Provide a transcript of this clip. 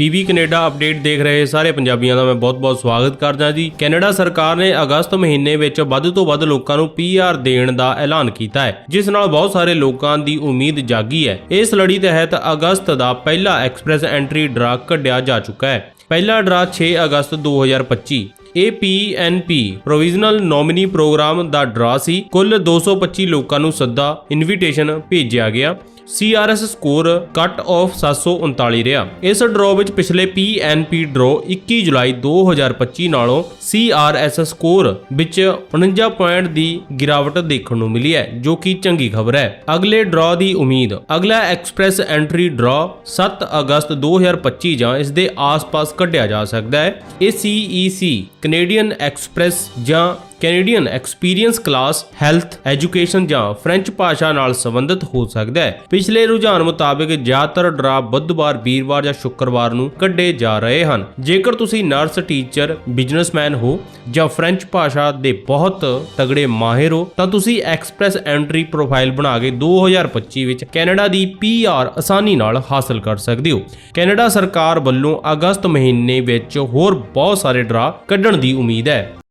PB Canada update ਦੇਖ ਰਹੇ ਸਾਰੇ ਪੰਜਾਬੀਆਂ ਦਾ ਮੈਂ ਬਹੁਤ-ਬਹੁਤ ਸਵਾਗਤ ਕਰਦਾ ਜੀ। ਕੈਨੇਡਾ ਸਰਕਾਰ ਨੇ ਅਗਸਤ ਮਹੀਨੇ ਵਿੱਚ ਵੱਧ ਤੋਂ ਵੱਧ ਲੋਕਾਂ ਨੂੰ ਪੀਆਰ ਦੇਣ ਦਾ ਐਲਾਨ ਕੀਤਾ ਹੈ, ਜਿਸ ਨਾਲ ਬਹੁਤ ਸਾਰੇ ਲੋਕਾਂ ਦੀ ਉਮੀਦ ਜਾਗੀ ਹੈ। ਇਸ ਲੜੀ ਤਹਿਤ ਅਗਸਤ ਦਾ ਪਹਿਲਾ ਐਕਸਪ੍ਰੈਸ ਐਂਟਰੀ ਡਰਾ ਕੱਢਿਆ ਜਾ ਚੁੱਕਾ ਹੈ। ਪਹਿਲਾ ਡਰਾ 6 ਅਗਸਤ 2025 APNP ਪ੍ਰੋਵੀਜ਼ਨਲ ਨੋਮਿਨੀ ਪ੍ਰੋਗਰਾਮ ਦਾ ਡਰਾ ਸੀ। ਕੁੱਲ 225 ਲੋਕਾਂ ਨੂੰ ਸੱਦਾ ਇਨਵੀਟੇਸ਼ਨ ਭੇਜਿਆ ਗਿਆ। CRS ਸਕੋਰ ਕੱਟ ਆਫ 739 ਰਿਹਾ। ਇਸ ਡਰਾਅ ਵਿੱਚ ਪਿਛਲੇ PNP ਡਰਾਅ 21 ਜੁਲਾਈ 2025 ਨਾਲੋਂ CRS ਸਕੋਰ ਵਿੱਚ 49 ਪੁਆਇੰਟ ਦੀ ਗਿਰਾਵਟ ਦੇਖਣ ਨੂੰ ਮਿਲੀ ਹੈ, ਜੋ ਕਿ ਚੰਗੀ ਖਬਰ ਹੈ। ਅਗਲੇ ਡਰਾਅ ਦੀ ਉਮੀਦ, ਅਗਲਾ ਐਕਸਪ੍ਰੈਸ ਐਂਟਰੀ ਡਰਾਅ 7 ਅਗਸਤ 2025 ਜਾਂ ਇਸ ਦੇ ਆਸ-ਪਾਸ ਕੱਢਿਆ ਜਾ ਸਕਦਾ ਹੈ। ਇਹ CEC ਕੈਨੇਡੀਅਨ ਐਕਸਪ੍ਰੈਸ ਜਾਂ Canadian experience class, health, education ਜਾਂ ਫ੍ਰੈਂਚ ਭਾਸ਼ਾ ਨਾਲ ਸੰਬੰਧਿਤ ਹੋ ਸਕਦਾ ਹੈ। ਪਿਛਲੇ ਰੁਝਾਨ ਮੁਤਾਬਕ ਜ਼ਿਆਦਾਤਰ ਡਰਾ ਬੁੱਧਵਾਰ, ਵੀਰਵਾਰ ਜਾਂ ਸ਼ੁੱਕਰਵਾਰ ਨੂੰ ਕੱਢੇ ਜਾ ਰਹੇ ਹਨ। ਜੇਕਰ ਤੁਸੀਂ ਨਰਸ, ਟੀਚਰ, ਬਿਜ਼ਨਸਮੈਨ ਹੋ ਜਾਂ ਫ੍ਰੈਂਚ ਭਾਸ਼ਾ ਦੇ ਬਹੁਤ ਤਗੜੇ ਮਾਹਿਰ ਹੋ, ਤਾਂ ਤੁਸੀਂ ਐਕਸਪ੍ਰੈਸ ਐਂਟਰੀ ਪ੍ਰੋਫਾਈਲ ਬਣਾ ਕੇ 2025 ਵਿੱਚ ਕੈਨੇਡਾ ਦੀ ਪੀਆਰ ਆਸਾਨੀ ਨਾਲ ਹਾਸਲ ਕਰ ਸਕਦੇ ਹੋ। ਕੈਨੇਡਾ ਸਰਕਾਰ ਵੱਲੋਂ ਅਗਸਤ ਮਹੀਨੇ ਵਿੱਚ ਹੋਰ ਬਹੁਤ ਸਾਰੇ ਡਰਾ ਕੱਢਣ ਦੀ ਉਮੀਦ ਹੈ।